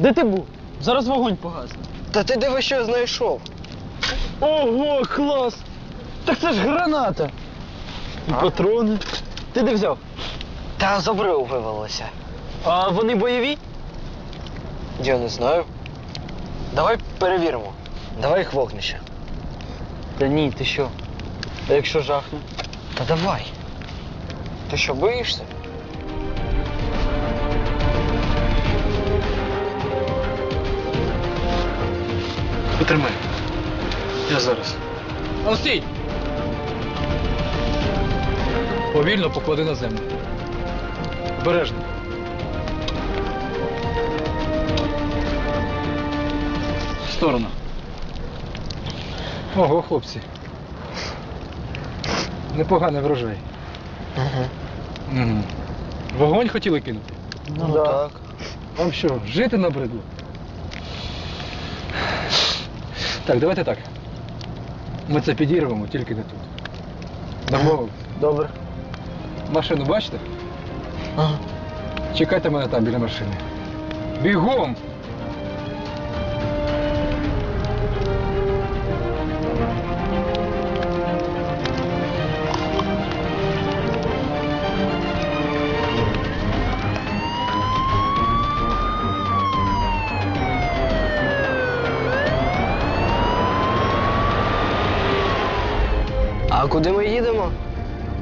Де ти був? Зараз вогонь погасне. Та ти диви, що я знайшов. Ого, клас! Так це ж граната. І патрони. Ти де взяв? Та з обриву вивелося. А вони бойові? Я не знаю. Давай перевіримо. Давай їх вогнище. Та ні, ти що? А якщо жахне? Та давай. Ти що, боїшся? Потримай. Я зараз. Он стій! Повільно поклади на землю. Обережно. В сторону. Ого, хлопці. Непоганий врожай. Угу. Угу. Вогонь хотіли кинути? Ну, так. Вам що, жити набридло? Так, давайте так. Ми це підірвемо, тільки не тут. Домовив. Добре. Машину бачите? Ага. Чекайте мене там біля машини. Бігом!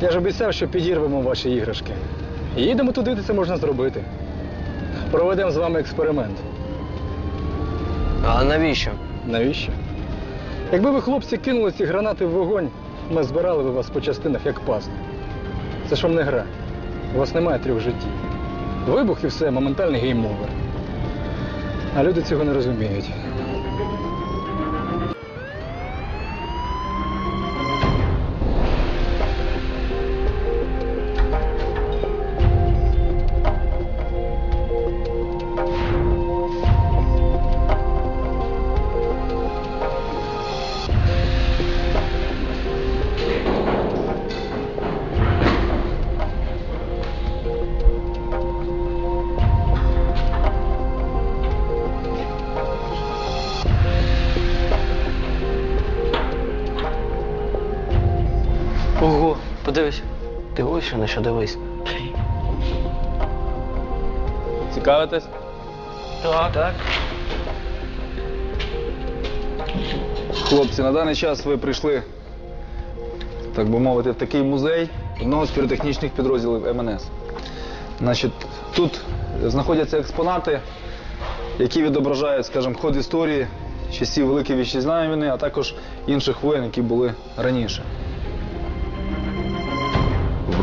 Я ж обіцяв, що підірвемо ваші іграшки. Їдемо туди, де це можна зробити. Проведемо з вами експеримент. А навіщо? Навіщо? Якби ви, хлопці, кинули ці гранати в вогонь, ми збирали би вас по частинах як пасту. Це ж вам не гра. У вас немає трьох життів. Вибух і все, моментальний гейм-овер. А люди цього не розуміють. Що на що дивись. Цікавитесь? Так. Так. Хлопці, на даний час ви прийшли, так би мовити, в такий музей одного з піротехнічних підрозділів МНС. Значить, тут знаходяться експонати, які відображають, скажімо, ход історії часів Великої Вітчизняної війни, а також інших воєн, які були раніше.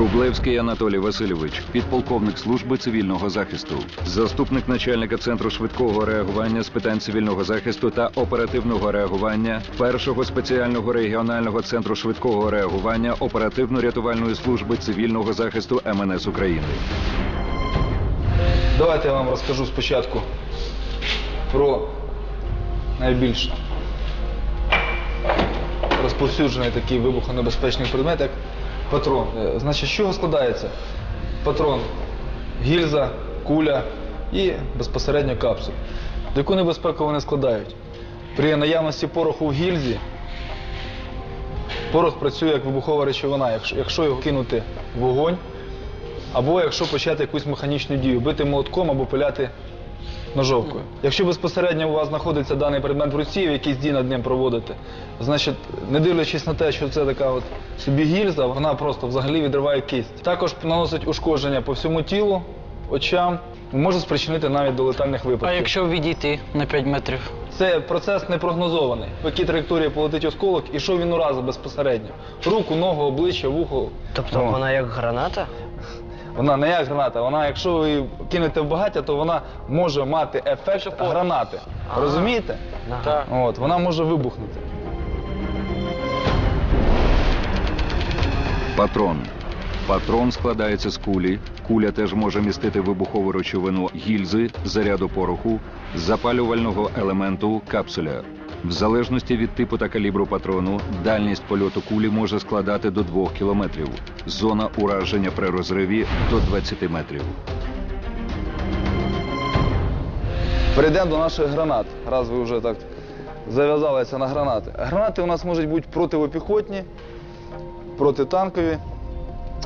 Врублевський Анатолій Васильович, підполковник служби цивільного захисту, заступник начальника центру швидкого реагування з питань цивільного захисту та оперативного реагування першого спеціального регіонального центру швидкого реагування оперативно-рятувальної служби цивільного захисту МНС України. Давайте я вам розкажу спочатку про найбільш розповсюджений такий вибухонебезпечний предмет, як патрон. Е, Значить, з чого складається? Патрон, гільза, куля і безпосередньо капсуль. Яку небезпеку вони складають? При наявності пороху в гільзі порох працює як вибухова речовина. Якщо, його кинути в вогонь, або якщо почати якусь механічну дію, бити молотком або пиляти ножовкою. Якщо безпосередньо у вас знаходиться даний предмет в руці, ви якісь дії над ним проводите, значить, не дивлячись на те, що це така от собі гільза, вона просто взагалі відриває кисть. Також наносить ушкодження по всьому тілу, очам, може спричинити навіть до летальних випадків. А якщо відійти на 5 метрів? Це процес непрогнозований. В якій траєкторії полетить осколок, і що він уразить безпосередньо. Руку, ногу, обличчя, вухо. Тобто вона як граната? Вона не як граната, вона, якщо ви її кинете в багаття, то вона може мати ефект гранати. Розумієте? Ага. От, вона може вибухнути. Патрон. Патрон складається з кулі. Куля теж може містити вибухову речовину гільзи, заряду пороху, запалювального елементу капсуля. В залежності від типу та калібру патрону, дальність польоту кулі може складати до 2 кілометрів. Зона ураження при розриві до 20 метрів. Перейдемо до наших гранат, раз ви вже так зав'язалися на гранати. Гранати у нас можуть бути противопіхотні, протитанкові.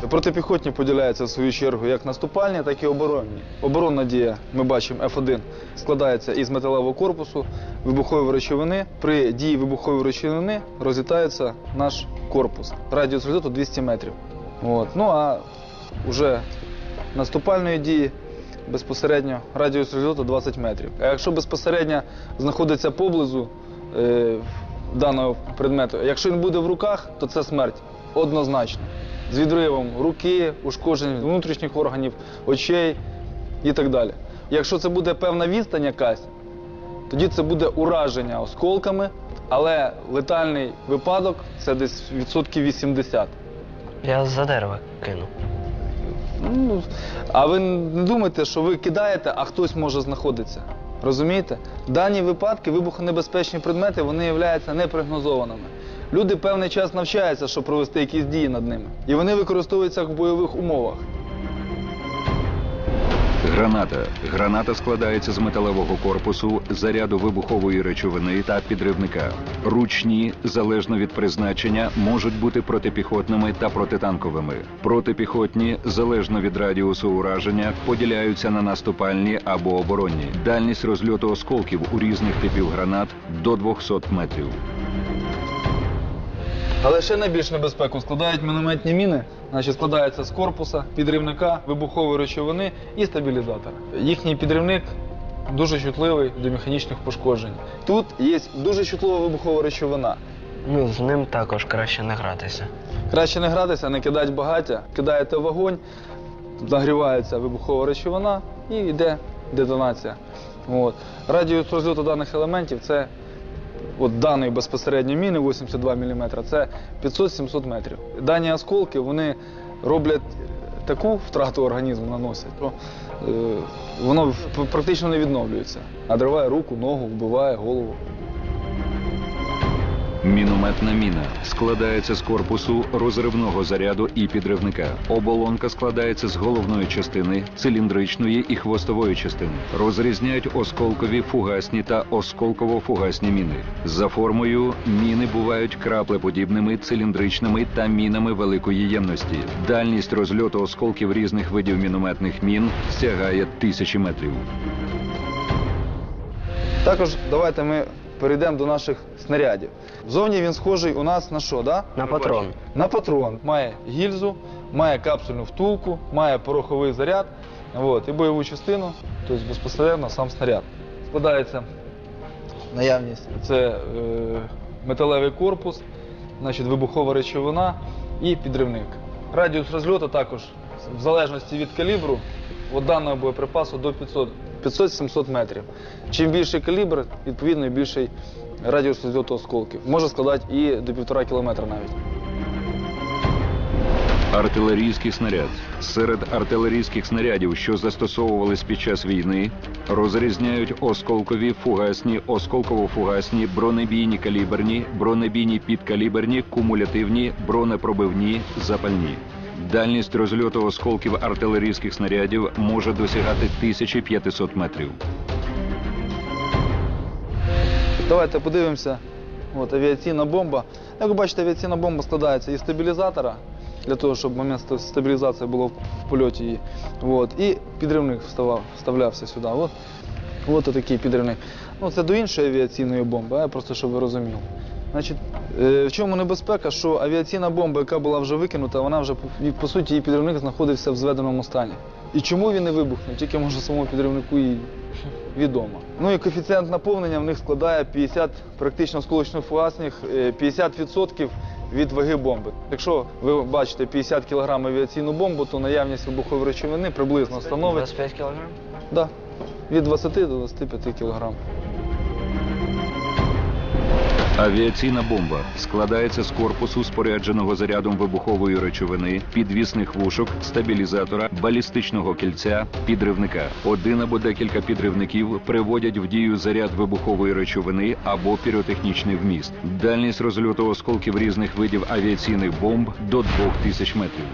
Протипіхотні поділяються в свою чергу як наступальні, так і оборонні. Оборонна дія, ми бачимо, F1 складається із металевого корпусу, вибухової речовини. При дії вибухової речовини розлітається наш корпус. Радіус розльоту 200 метрів. От. Ну а вже наступальної дії безпосередньо радіус розльоту 20 метрів. А якщо безпосередньо знаходиться поблизу е, даного предмету, якщо він буде в руках, то це смерть однозначно. З відривом руки, ушкодженням внутрішніх органів, очей і так далі. Якщо це буде певна відстань якась, тоді це буде ураження осколками, але летальний випадок це десь відсотків 80. Я за дерево кину. Ну, а ви не думайте, що ви кидаєте, а хтось може знаходитися. Розумієте? Дані випадки, вибухонебезпечні предмети, вони являються непрогнозованими. Люди певний час навчаються, щоб провести якісь дії над ними. І вони використовуються в бойових умовах. Граната. Граната складається з металевого корпусу, заряду вибухової речовини та підривника. Ручні, залежно від призначення, можуть бути протипіхотними та протитанковими. Протипіхотні, залежно від радіусу ураження, поділяються на наступальні або оборонні. Дальність розльоту осколків у різних типів гранат до 200 метрів. Але ще найбільш небезпеку складають мінометні міни, значить складаються з корпуса, підривника, вибухової речовини і стабілізатора. Їхній підривник дуже чутливий до механічних пошкоджень. Тут є дуже чутлива вибухова речовина. Ну, з ним також краще не гратися. Краще не гратися, не кидати багаття, кидаєте вогонь, нагрівається вибухова речовина і йде детонація. От. Радіус розльоту даних елементів це от даної безпосередньо міни 82 мм, це 500-700 метрів. Дані осколки вони роблять таку втрату організму наносять, що е, воно практично не відновлюється. Надриває руку, ногу, вбиває голову. Мінометна міна складається з корпусу розривного заряду і підривника. Оболонка складається з головної частини, циліндричної і хвостової частини. Розрізняють осколкові фугасні та осколково-фугасні міни. За формою міни бувають краплеподібними, циліндричними та мінами великої ємності. Дальність розльоту осколків різних видів мінометних мін сягає тисячі метрів. Також давайте ми перейдемо до наших снарядів. Зовні він схожий у нас на що, да? На патрон. На патрон. Має гільзу, має капсульну втулку, має пороховий заряд от, і бойову частину, тобто безпосередньо сам снаряд. Складається наявність. Це е, металевий корпус, значить, вибухова речовина і підривник. Радіус розльоту також, в залежності від калібру, от даного боєприпасу до 500 500-700 метрів. Чим більший калібр, відповідно, більший радіус розльоту осколків. Може складати і до півтора кілометра навіть. Артилерійський снаряд. Серед артилерійських снарядів, що застосовувались під час війни, розрізняють осколкові, фугасні, осколково-фугасні, бронебійні каліберні, бронебійні підкаліберні, кумулятивні, бронепробивні, запальні. Дальність розльоту осколків артилерійських снарядів може досягати 1500 метрів. Давайте подивимося. От авіаційна бомба. Як ви бачите, авіаційна бомба складається із стабілізатора, для того, щоб момент стабілізації було в польоті її. От. І підривник вставав, вставлявся сюди. От. От такий підривник. Ну, це до іншої авіаційної бомби, просто щоб ви розуміли. Значить, е, в чому небезпека, що авіаційна бомба, яка була вже викинута, вона вже по, суті її підривник знаходився в зведеному стані. І чому він не вибухнув? Тільки може самому підривнику і відомо. Ну і коефіцієнт наповнення в них складає 50 практично сколочно-фугасних, е, 50% від ваги бомби. Якщо ви бачите 50 кг авіаційну бомбу, то наявність вибухової речовини приблизно становить 25 кілограм? да, від 20 до 25 кг. Авіаційна бомба складається з корпусу, спорядженого зарядом вибухової речовини, підвісних вушок, стабілізатора, балістичного кільця, підривника. Один або декілька підривників приводять в дію заряд вибухової речовини або піротехнічний вміст. Дальність розльоту осколків різних видів авіаційних бомб до 2000 метрів.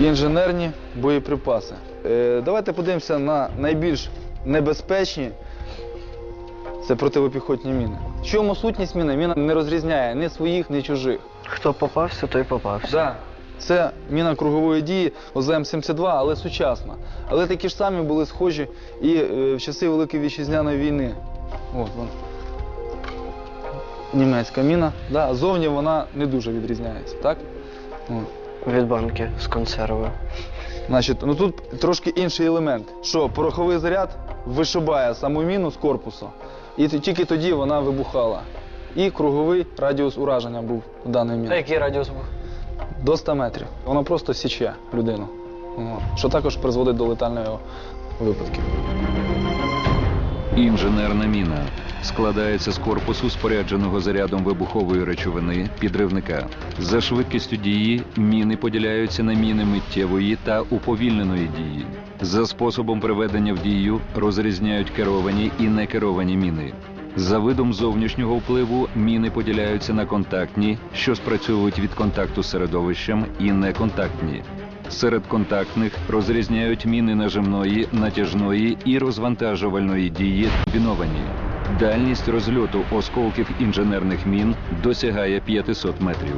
інженерні боєприпаси. Е, давайте подивимося на найбільш небезпечні. Це противопіхотні міни. В чому сутність міни? Міна не розрізняє ні своїх, ні чужих. Хто попався, той попався. Да. Це міна кругової дії ОЗМ-72, але сучасна. Але такі ж самі були схожі і е, в часи Великої вітчизняної війни. От вона. Німецька міна. Да, зовні вона не дуже відрізняється, так? От. Від банки з консервою. Значить, ну тут трошки інший елемент, що пороховий заряд вишибає саму міну з корпусу, і тільки тоді вона вибухала. І круговий радіус ураження був у даний А який радіус був? До 100 метрів. Воно просто січе людину. Що також призводить до летальної випадків. Інженерна міна складається з корпусу, спорядженого зарядом вибухової речовини, підривника. За швидкістю дії міни поділяються на міни миттєвої та уповільненої дії. За способом приведення в дію розрізняють керовані і некеровані міни. За видом зовнішнього впливу міни поділяються на контактні, що спрацьовують від контакту з середовищем, і неконтактні. Серед контактних розрізняють міни нажимної, натяжної і розвантажувальної дії комбіновані. Дальність розльоту осколків інженерних мін досягає 500 метрів.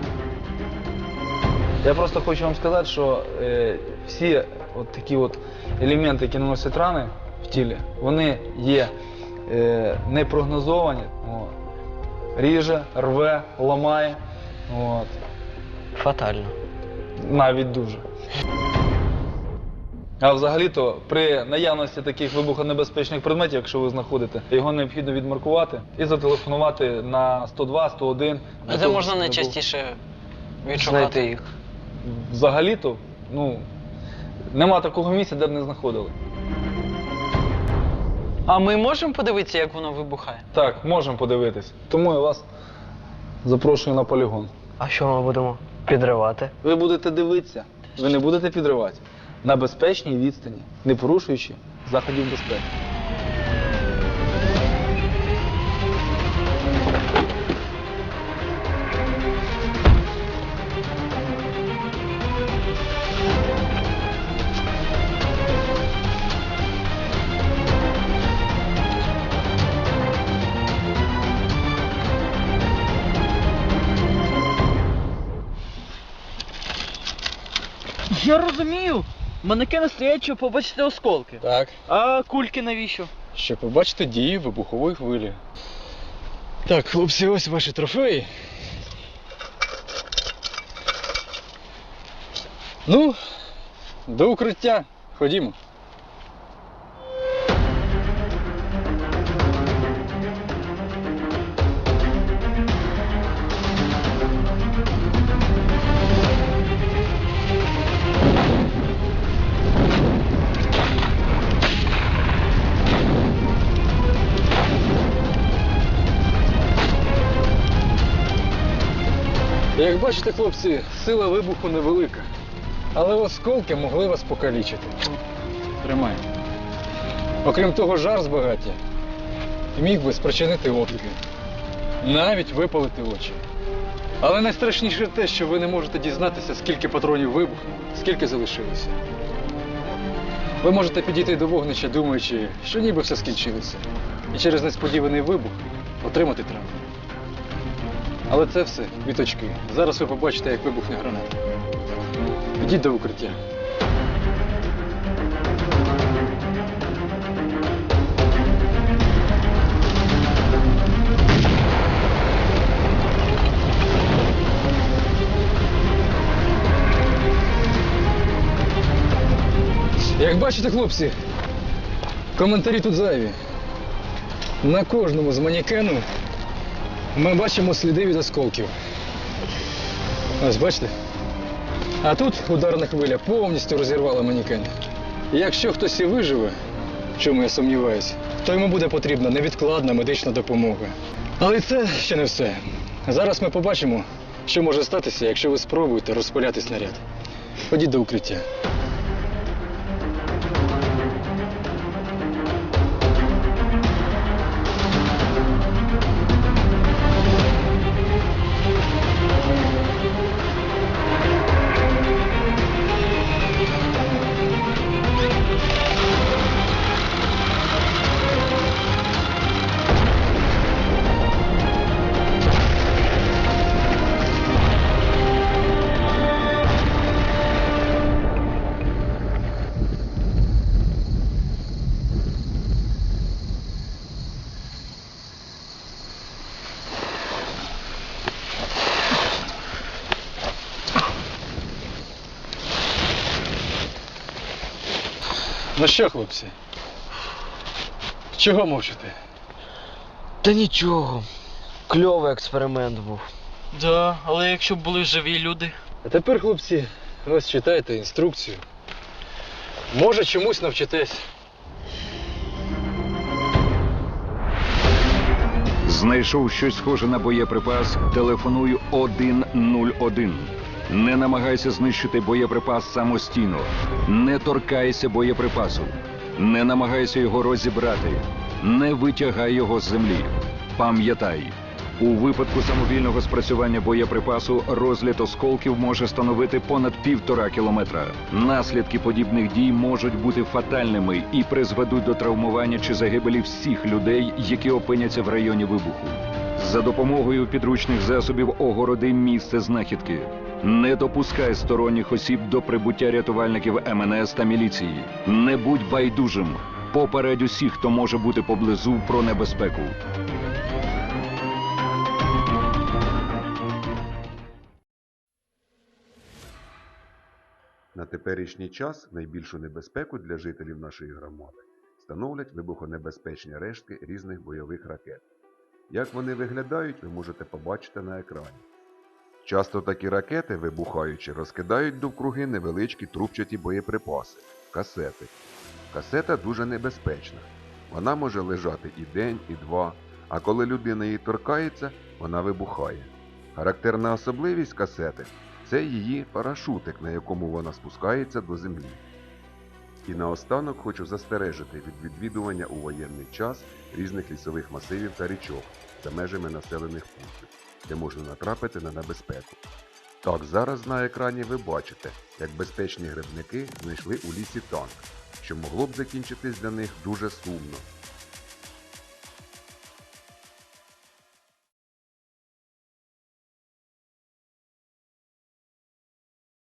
Я просто хочу вам сказати, що е, всі от такі от елементи, які наносять рани в тілі, вони є е, непрогнозовані. От. Ріже, рве, ламає. От. Фатально. Навіть дуже. А взагалі-то при наявності таких вибухонебезпечних предметів, якщо ви знаходите, його необхідно відмаркувати і зателефонувати на 102, 101. А де можна найчастіше відшукати їх? Взагалі-то, ну, нема такого місця, де б не знаходили. А ми можемо подивитися, як воно вибухає? Так, можемо подивитись. Тому я вас запрошую на полігон. А що ми будемо підривати? Ви будете дивитися, ви не будете підривати. На безпечній відстані, не порушуючи заходів безпеки. Я розумію. Манекени стоять, щоб побачити осколки. Так. А кульки навіщо? Щоб побачити дії вибухової хвилі. Так, хлопці, ось ваші трофеї. Ну, до укриття. Ходімо. Як бачите, хлопці, сила вибуху невелика. Але осколки могли вас покалічити. Тримай. Окрім того, жар з багаття міг би спричинити опіки. Навіть випалити очі. Але найстрашніше те, що ви не можете дізнатися, скільки патронів вибухнуло, скільки залишилося. Ви можете підійти до вогнища, думаючи, що ніби все скінчилося. І через несподіваний вибух отримати травму. Але це все віточки. Зараз ви побачите, як вибухне граната. Ідіть до укриття. Як бачите, хлопці, коментарі тут зайві. На кожному з манікену ми бачимо сліди від осколків. Ось бачите? А тут ударна хвиля повністю розірвала манікен. Якщо хтось і виживе, в чому я сумніваюся, то йому буде потрібна невідкладна медична допомога. Але це ще не все. Зараз ми побачимо, що може статися, якщо ви спробуєте розпиляти снаряд. Ходіть до укриття. Ну що, хлопці? Чого мовчите? Та нічого. Кльовий експеримент був. Да, але якщо б були живі люди. А тепер, хлопці, ось читайте інструкцію. Може, чомусь навчитесь. Знайшов щось схоже на боєприпас, телефонуй 101. Не намагайся знищити боєприпас самостійно. Не торкайся боєприпасу. Не намагайся його розібрати. Не витягай його з землі. Пам'ятай, у випадку самовільного спрацювання боєприпасу розліт осколків може становити понад півтора кілометра. Наслідки подібних дій можуть бути фатальними і призведуть до травмування чи загибелі всіх людей, які опиняться в районі вибуху. За допомогою підручних засобів огороди місце знахідки. Не допускай сторонніх осіб до прибуття рятувальників МНС та міліції. Не будь байдужим. Попередь усіх, хто може бути поблизу про небезпеку. На теперішній час найбільшу небезпеку для жителів нашої громади становлять вибухонебезпечні рештки різних бойових ракет. Як вони виглядають, ви можете побачити на екрані. Часто такі ракети, вибухаючи, розкидають довкруги невеличкі трубчаті боєприпаси касети. Касета дуже небезпечна. Вона може лежати і день, і два, а коли людина її торкається, вона вибухає. Характерна особливість касети це її парашутик, на якому вона спускається до землі. І наостанок хочу застережити від відвідування у воєнний час різних лісових масивів та річок за межами населених пунктів, де можна натрапити на небезпеку. Так, зараз на екрані ви бачите, як безпечні грибники знайшли у лісі танк, що могло б закінчитись для них дуже сумно.